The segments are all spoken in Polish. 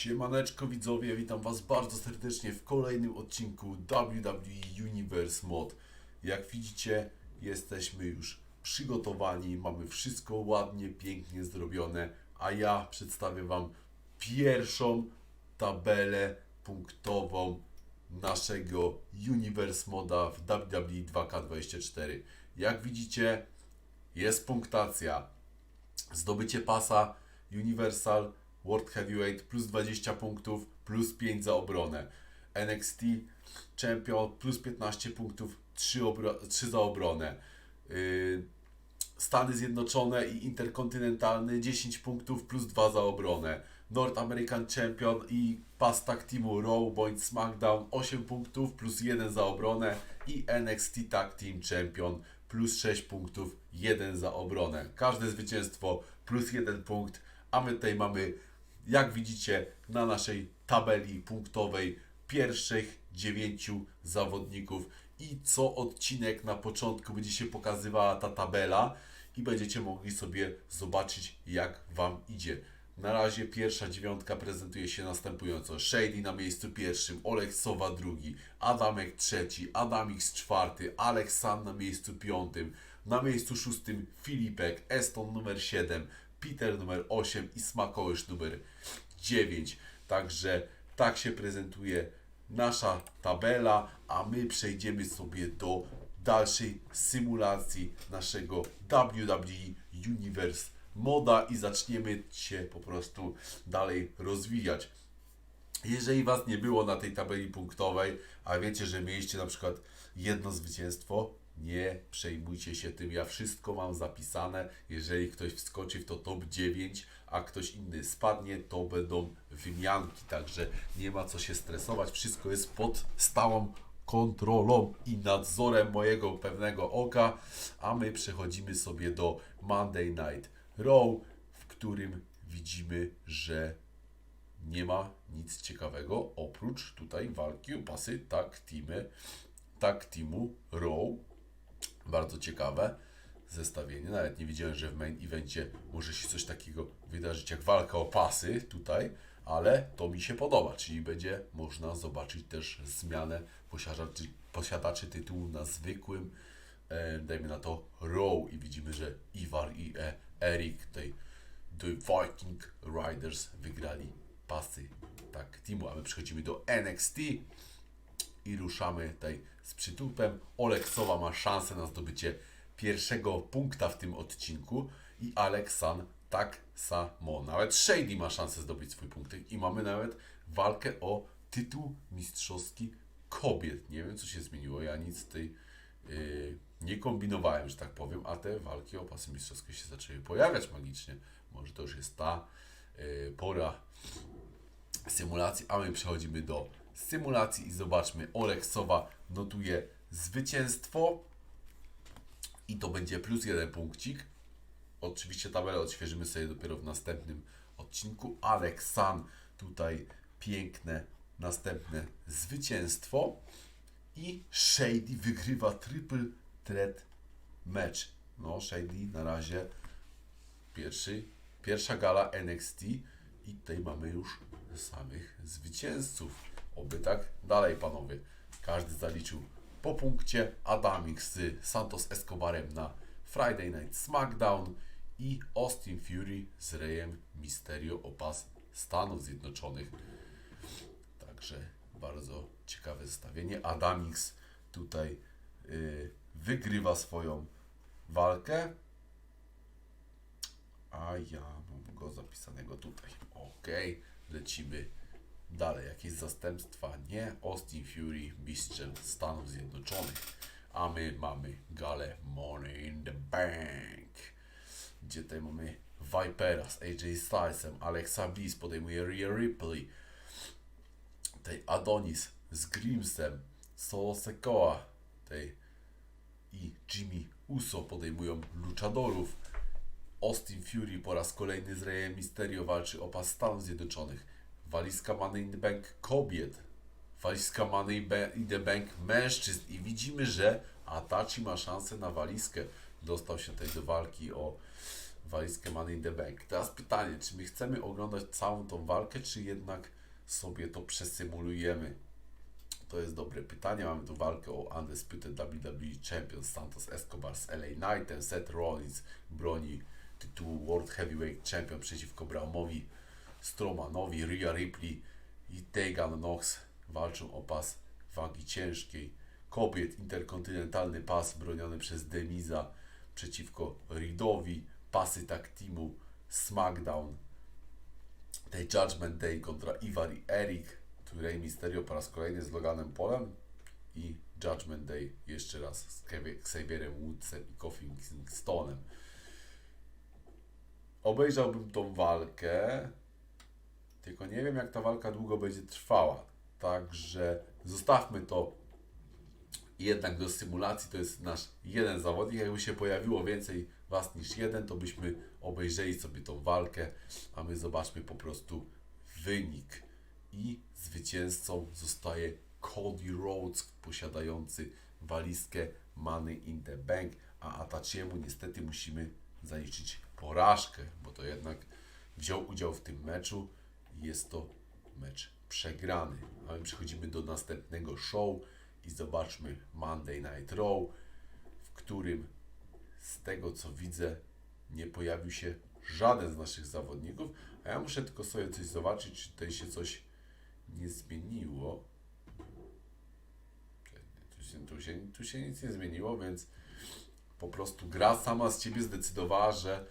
Siemaneczko widzowie, witam Was bardzo serdecznie w kolejnym odcinku WWE Universe Mod. Jak widzicie, jesteśmy już przygotowani, mamy wszystko ładnie, pięknie zrobione, a ja przedstawię Wam pierwszą tabelę punktową naszego Universe Moda w WWE 2K24. Jak widzicie, jest punktacja. Zdobycie pasa Universal World Heavyweight plus 20 punktów, plus 5 za obronę. NXT Champion plus 15 punktów, 3, obro- 3 za obronę. Yy, Stany Zjednoczone i Interkontynentalny 10 punktów plus 2 za obronę. North American Champion i pas tag teamu Raw bądź SmackDown 8 punktów plus 1 za obronę i NXT Tag Team Champion plus 6 punktów, 1 za obronę. Każde zwycięstwo plus 1 punkt, a my tutaj mamy, jak widzicie, na naszej tabeli punktowej pierwszych 9 zawodników i co odcinek na początku będzie się pokazywała ta tabela i będziecie mogli sobie zobaczyć, jak Wam idzie. Na razie pierwsza dziewiątka prezentuje się następująco. Shady na miejscu pierwszym, Olek Sowa drugi, Adamek trzeci, Adamix czwarty, Alex San na miejscu piątym, na miejscu szóstym Filipek, Eston numer 7, Peter numer 8 i Smakołysz numer 9. Także tak się prezentuje nasza tabela, a my przejdziemy sobie do dalszej symulacji naszego WWE Universe moda i zaczniemy się po prostu dalej rozwijać. Jeżeli Was nie było na tej tabeli punktowej, a wiecie, że mieliście na przykład jedno zwycięstwo, nie przejmujcie się tym. Ja wszystko mam zapisane. Jeżeli ktoś wskoczy w to top 9, a ktoś inny spadnie, to będą wymianki. Także nie ma co się stresować. Wszystko jest pod stałą kontrolą i nadzorem mojego pewnego oka. A my przechodzimy sobie do Monday Night Raw, w którym widzimy, że nie ma nic ciekawego oprócz tutaj walki o pasy tag teamy, tag teamu Raw. Bardzo ciekawe zestawienie. Nawet nie wiedziałem, że w main evencie może się coś takiego wydarzyć jak walka o pasy tutaj, ale to mi się podoba, czyli będzie można zobaczyć też zmianę posiadaczy, posiadaczy tytułu na zwykłym, e, dajmy na to Raw. I widzimy, że Ivar i e, Erik tutaj The Viking Riders wygrali pasy tak teamu, a my przechodzimy do NXT i ruszamy tutaj z przytupem. Olek Sowa ma szansę na zdobycie pierwszego punkta w tym odcinku i Aleksan tak samo. Nawet Shady ma szansę zdobyć swój punkt i mamy nawet walkę o tytuł mistrzowski kobiet. Nie wiem, co się zmieniło. Ja nic tutaj yy, nie kombinowałem, że tak powiem, a te walki o pasy mistrzowskie się zaczęły pojawiać magicznie. Może to już jest ta yy, pora symulacji, a my przechodzimy do symulacji i zobaczmy, Olek Sowa notuje zwycięstwo i to będzie plus jeden punkcik. Oczywiście tabelę odświeżymy sobie dopiero w następnym odcinku. Alex San tutaj piękne następne zwycięstwo i Shady wygrywa triple threat match. No, Shady na razie pierwszy, pierwsza gala NXT i tutaj mamy już samych zwycięzców. Oby tak dalej, panowie. Każdy zaliczył po punkcie. Adamix z Santos Escobarem na Friday Night SmackDown i Austin Fury z Reyem Mysterio o pas Stanów Zjednoczonych. Także bardzo ciekawe zestawienie. Adamix tutaj y, wygrywa swoją walkę. A ja mam go zapisanego tutaj. Ok, lecimy dalej. Jakieś zastępstwa? Nie. Austin Fury, mistrzem Stanów Zjednoczonych. A my mamy galę Money in the Bank. Gdzie tutaj mamy Vipera z AJ Stylesem, Alexa Bliss podejmuje Rhea Ripley. Tutaj Adonis z Grimsem, Solo Sekoa tutaj i Jimmy Uso podejmują luchadorów. Austin Fury po raz kolejny z Reyem Mysterio walczy o pas Stanów Zjednoczonych. Walizka Money in the Bank kobiet. Walizka Money in the Bank mężczyzn. I widzimy, że Atachi ma szansę na walizkę. Dostał się tutaj do walki o walizkę Money in the Bank. Teraz pytanie, czy my chcemy oglądać całą tą walkę, czy jednak sobie to przesymulujemy? To jest dobre pytanie. Mamy tu walkę o Undisputed WWE Champion Santos Escobar z LA Knightem. Seth Rollins broni tytułu World Heavyweight Champion przeciwko Braumowi Strowmanowi. Rhea Ripley i Tegan Knox walczą o pas wagi ciężkiej. Kobiet interkontynentalny pas broniony przez Demiza przeciwko Reedowi. Pasy tag teamu SmackDown. The Judgment Day kontra Ivar i Eric. Tu Rey Mysterio po raz kolejny z Loganem Polem i Judgment Day jeszcze raz z Xavierem Woodsem i Kofi Kingstonem. Obejrzałbym tą walkę, tylko nie wiem jak ta walka długo będzie trwała. Także zostawmy to jednak do symulacji. To jest nasz jeden zawodnik. Jakby się pojawiło więcej Was niż jeden, to byśmy obejrzeli sobie tą walkę, a my zobaczmy po prostu wynik. I zwycięzcą zostaje Cody Rhodes, posiadający walizkę Money in the Bank, a Atachiemu niestety musimy zaliczyć porażkę, bo to jednak wziął udział w tym meczu jest to mecz przegrany. A my przechodzimy do następnego show i zobaczmy Monday Night Raw, w którym z tego co widzę nie pojawił się żaden z naszych zawodników, a ja muszę tylko sobie coś zobaczyć, czy tutaj się coś nie zmieniło. Tu się, tu, się, tu się nic nie zmieniło, więc po prostu gra sama z ciebie zdecydowała, że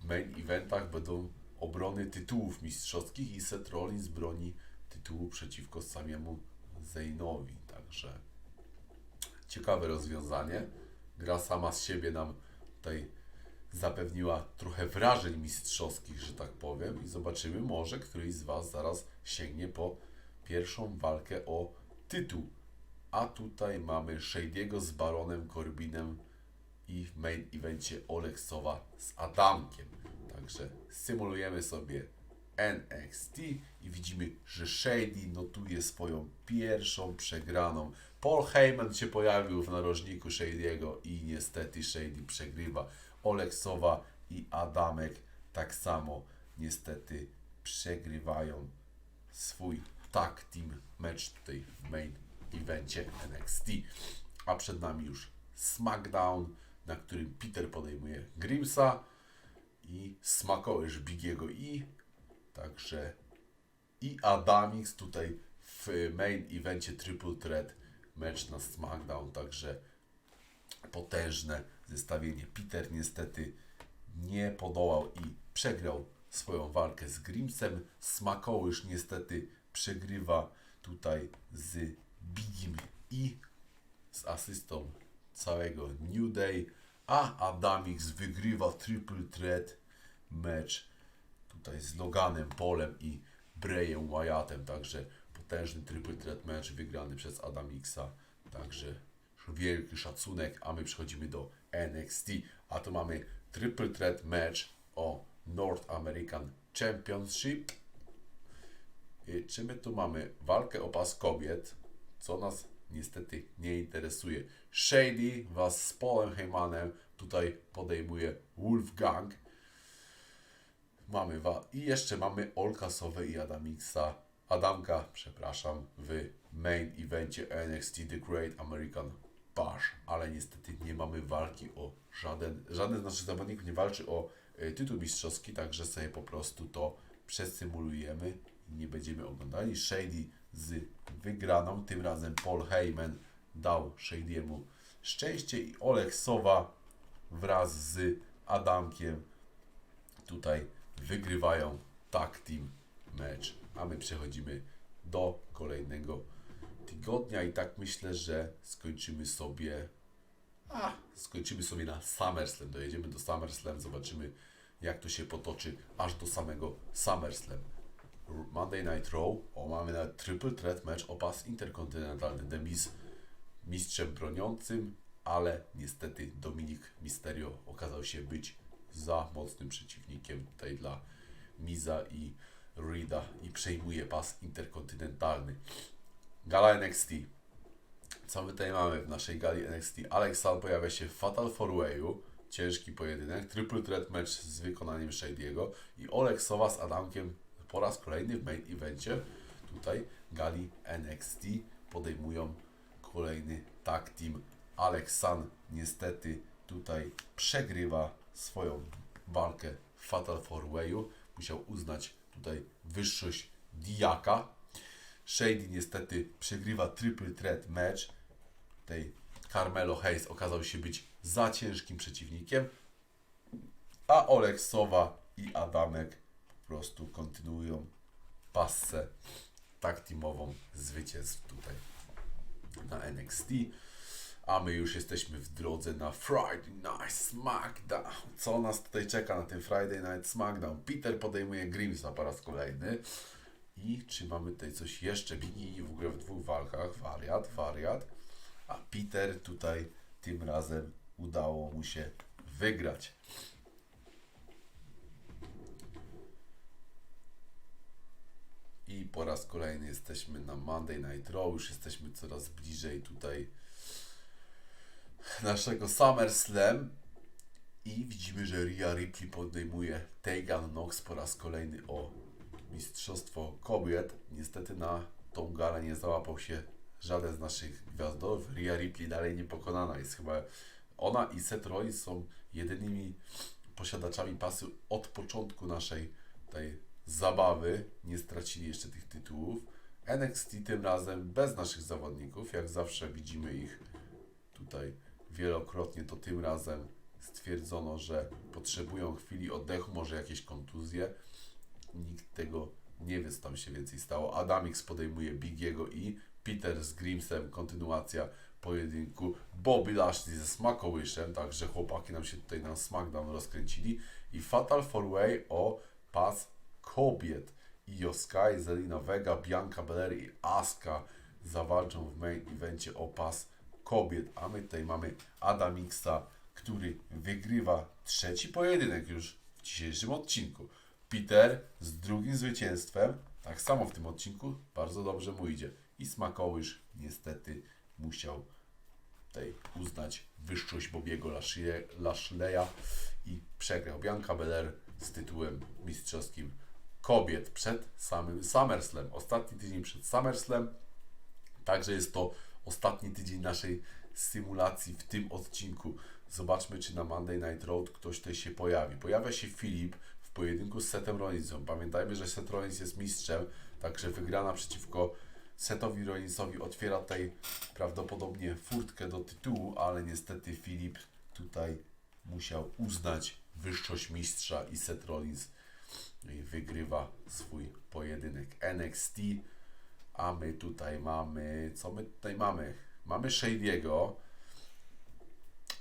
w main eventach będą obrony tytułów mistrzowskich i Seth Rollins broni tytułu przeciwko samiemu Zainowi. Także ciekawe rozwiązanie. Gra sama z siebie nam tutaj zapewniła trochę wrażeń mistrzowskich, że tak powiem, i zobaczymy, może któryś z Was zaraz sięgnie po pierwszą walkę o tytuł. A tutaj mamy Shady'ego z Baronem Corbinem i w main evencie Oleksowa z Adamkiem. Także symulujemy sobie NXT i widzimy, że Shady notuje swoją pierwszą przegraną. Paul Heyman się pojawił w narożniku Shady'ego i niestety Shady przegrywa. Oleksowa i Adamek tak samo niestety przegrywają swój tag team mecz tutaj w main evencie NXT. A przed nami już SmackDown, na którym Peter podejmuje Grimsa i smakołyż Bigiego i także i Adamix tutaj w main evencie Triple Threat mecz na SmackDown, także potężne zestawienie. Peter niestety nie podołał i przegrał swoją walkę z Grimsem. Smakołyż niestety przegrywa tutaj z Bigim i z asystą całego New Day, a Adamix wygrywa Triple Threat mecz tutaj z Loganem Polem i Brayem Wyattem, także potężny Triple Threat mecz wygrany przez Adamixa, także wielki szacunek, a my przechodzimy do NXT, a tu mamy Triple Threat mecz o North American Championship. I czy my tu mamy walkę o pas kobiet, co nas niestety nie interesuje. Shady wraz z Paulem Heymanem tutaj podejmuje Wolfgang. Mamy wa- i jeszcze mamy Olkasowe i Adamixa, Adamka, przepraszam, w main evencie NXT The Great American Bash, ale niestety nie mamy walki o żaden, żaden z naszych zawodników nie walczy o y, tytuł mistrzowski, także sobie po prostu to przesymulujemy i nie będziemy oglądali. Shady z wygraną, tym razem Paul Heyman dał Shady'emu szczęście i Oleg Sowa wraz z Adamkiem tutaj wygrywają tag team mecz, a my przechodzimy do kolejnego tygodnia i tak myślę, że skończymy sobie a, skończymy sobie na SummerSlam, dojedziemy do SummerSlam, zobaczymy jak to się potoczy aż do samego SummerSlam. Monday Night Raw, o mamy na Triple Threat match o pas interkontynentalny The Miz mistrzem broniącym, ale niestety Dominik Mysterio okazał się być za mocnym przeciwnikiem tutaj dla Miza i Rida i przejmuje pas interkontynentalny. Gala NXT. Co my tutaj mamy w naszej gali NXT? Alex Sal pojawia się w Fatal 4 Wayu, ciężki pojedynek, triple threat match z wykonaniem Shady'ego i Oleg Sowa z Adamkiem po raz kolejny w main evencie. Tutaj gali NXT podejmują kolejny tag team. Alex San niestety tutaj przegrywa swoją walkę w Fatal 4-Wayu. Musiał uznać tutaj wyższość Diaka. Shady niestety przegrywa triple threat match. Tej Carmelo Hayes okazał się być za ciężkim przeciwnikiem. A Oleg Sowa i Adamek po prostu kontynuują passę tak teamową zwycięstw tutaj na NXT. A my już jesteśmy w drodze na Friday Night SmackDown. Co nas tutaj czeka na tym Friday Night SmackDown? Peter podejmuje Grimsa po raz kolejny. I czy mamy tutaj coś jeszcze? Biggie w ogóle w dwóch walkach. Wariat, wariat. A Peter tutaj tym razem udało mu się wygrać. I po raz kolejny jesteśmy na Monday Night Raw. Już jesteśmy coraz bliżej tutaj naszego SummerSlam. I widzimy, że Rhea Ripley podejmuje Tegan Nox po raz kolejny o Mistrzostwo Kobiet. Niestety na tą galę nie załapał się żaden z naszych gwiazdorów. Rhea Ripley dalej niepokonana jest chyba. Ona i Seth Rollins są jedynymi posiadaczami pasu od początku naszej tej zabawy. Nie stracili jeszcze tych tytułów. NXT tym razem bez naszych zawodników. Jak zawsze widzimy ich tutaj wielokrotnie, to tym razem stwierdzono, że potrzebują chwili oddechu, może jakieś kontuzje. Nikt tego nie wie, co tam się więcej stało. Adamix podejmuje Bigiego i Peter z Grimsem, kontynuacja pojedynku. Bobby Lashley ze Smakołyszem, także chłopaki nam się tutaj na SmackDown rozkręcili. I Fatal 4-Way o pas kobiet. Io Sky, Zelina Vega, Bianca Belair i Asuka zawalczą w main evencie o pas kobiet. A my tutaj mamy Adamixa, który wygrywa trzeci pojedynek już w dzisiejszym odcinku. Peter z drugim zwycięstwem, tak samo w tym odcinku, bardzo dobrze mu idzie. I Smakołysz niestety musiał tutaj uznać wyższość Bobiego Lashley- Lashleya i przegrał Bianca Belair z tytułem mistrzowskim kobiet przed samym SummerSlam. Ostatni tydzień przed SummerSlam. Także jest to ostatni tydzień naszej symulacji w tym odcinku. Zobaczmy, czy na Monday Night Road ktoś tutaj się pojawi. Pojawia się Filip w pojedynku z Sethem Rollinsem. Pamiętajmy, że Seth Rollins jest mistrzem, także wygrana przeciwko Sethowi Rollinsowi otwiera tutaj prawdopodobnie furtkę do tytułu, ale niestety Filip tutaj musiał uznać wyższość mistrza i Seth Rollins wygrywa swój pojedynek NXT. A my tutaj mamy, co my tutaj mamy? Mamy Shady'ego,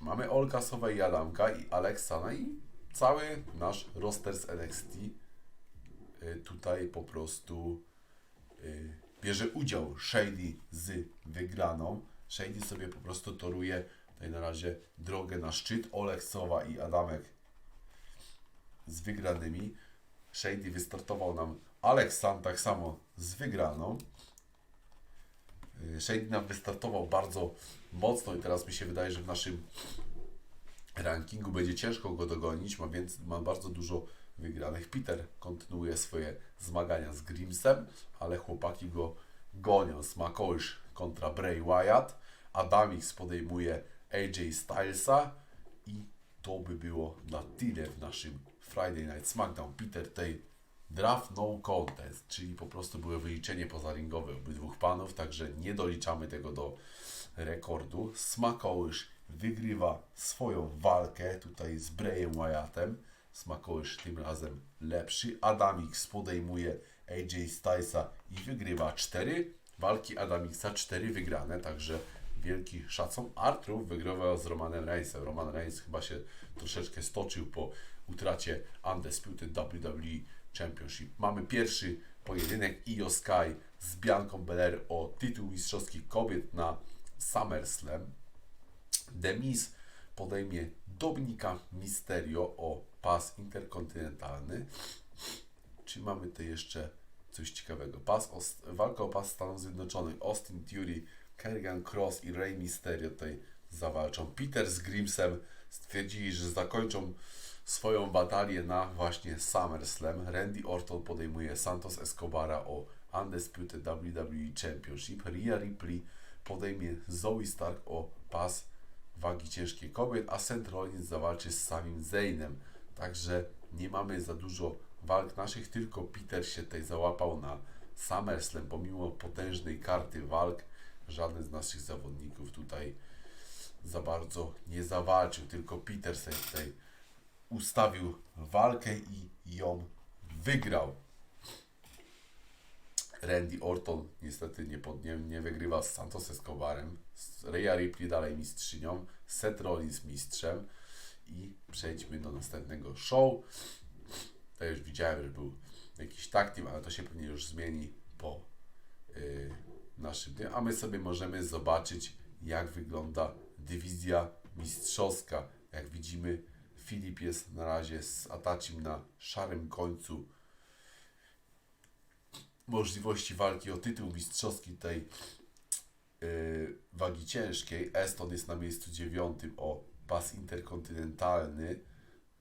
mamy Sowa i Adamka i Aleksana i cały nasz roster z NXT y, tutaj po prostu y, bierze udział Shady z wygraną. Shady sobie po prostu toruje tutaj na razie drogę na szczyt. Oleg Sowa i Adamek z wygranymi. Shady wystartował nam Aleksan tak samo z wygraną. Y, Shady nam wystartował bardzo mocno i teraz mi się wydaje, że w naszym rankingu będzie ciężko go dogonić, ma, więc, ma bardzo dużo wygranych. Peter kontynuuje swoje zmagania z Grimsem, ale chłopaki go gonią. Smakołysz kontra Bray Wyatt, Adamix podejmuje AJ Stylesa i to by było na tyle w naszym Friday Night SmackDown. Peter tej draft no contest, czyli po prostu było wyliczenie pozaringowe obydwóch panów, także nie doliczamy tego do rekordu. Smakołysz wygrywa swoją walkę tutaj z Brayem Wyattem. Smakołysz tym razem lepszy. Adamix podejmuje AJ Stylesa i wygrywa cztery walki Adamixa, cztery wygrane, także wielki szacun. Artur wygrywał z Romanem Reignsem. Roman Reigns chyba się troszeczkę stoczył po utracie Undisputed WWE Championship. Mamy pierwszy pojedynek Io Sky z Bianką Belair o tytuł mistrzowski kobiet na SummerSlam. The Miz podejmie Dominika Mysterio o pas interkontynentalny. Czy mamy tutaj jeszcze coś ciekawego? Pas o, walka o pas Stanów Zjednoczonych. Austin Theory, Kerrigan Cross i Rey Mysterio tutaj zawalczą. Peter z Grimsem stwierdzili, że zakończą swoją batalię na właśnie SummerSlam. Randy Orton podejmuje Santos Escobara o Undisputed WWE Championship. Rhea Ripley podejmie Zoe Stark o pas wagi ciężkiej kobiet, a Seth Rollins zawalczy z samym Zaynem. Także nie mamy za dużo walk naszych, tylko Peter się tutaj załapał na SummerSlam, pomimo potężnej karty walk. Żaden z naszych zawodników tutaj za bardzo nie zawalczył, tylko Peter sobie tutaj ustawił walkę i ją wygrał. Randy Orton niestety nie, pod, nie, nie wygrywa z Santos Escobarem, Rhea Ripley dalej mistrzynią, Seth Rollins mistrzem i przejdźmy do następnego show. To już widziałem, że był jakiś tag team, ale to się pewnie już zmieni po yy, naszym dniu, a my sobie możemy zobaczyć jak wygląda dywizja mistrzowska. Jak widzimy Filip jest na razie z Atachim na szarym końcu możliwości walki o tytuł mistrzowski tej yy, wagi ciężkiej. Eston jest na miejscu dziewiątym o pas interkontynentalny.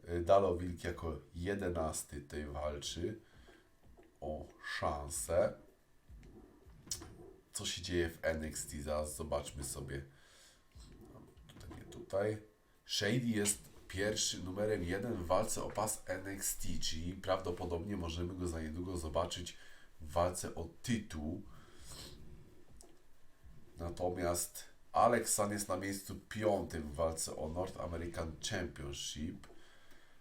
Yy, Dalo Wilk jako jedenasty tej walczy o szansę. Co się dzieje w NXT? Zaraz zobaczmy sobie. Tutaj, tutaj. Shady jest pierwszy, numerem jeden w walce o pas NXT, czyli prawdopodobnie możemy go za niedługo zobaczyć w walce o tytuł. Natomiast Alex Sun jest na miejscu piątym w walce o North American Championship.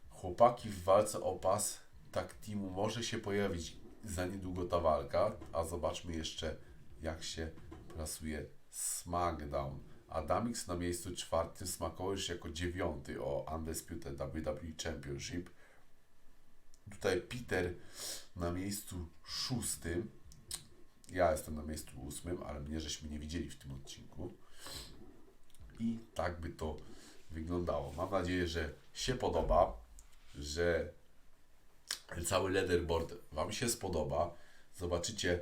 Chłopaki w walce o pas tak teamu może się pojawić za niedługo ta walka, a zobaczmy jeszcze jak się plasuje SmackDown. Adamix na miejscu czwartym, Smakołysz jako dziewiąty o Undisputed WWE Championship. Tutaj Peter na miejscu szóstym. Ja jestem na miejscu ósmym, ale mnie żeśmy nie widzieli w tym odcinku. I tak by to wyglądało. Mam nadzieję, że się podoba, że cały leaderboard Wam się spodoba. Zobaczycie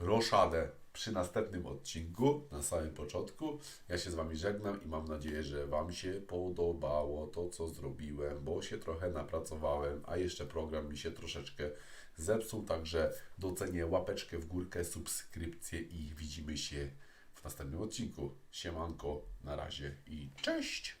roszadę przy następnym odcinku, na samym początku. Ja się z Wami żegnam i mam nadzieję, że Wam się podobało to, co zrobiłem, bo się trochę napracowałem, a jeszcze program mi się troszeczkę zepsuł, także docenię łapeczkę w górkę, subskrypcję i widzimy się w następnym odcinku. Siemanko, na razie i cześć!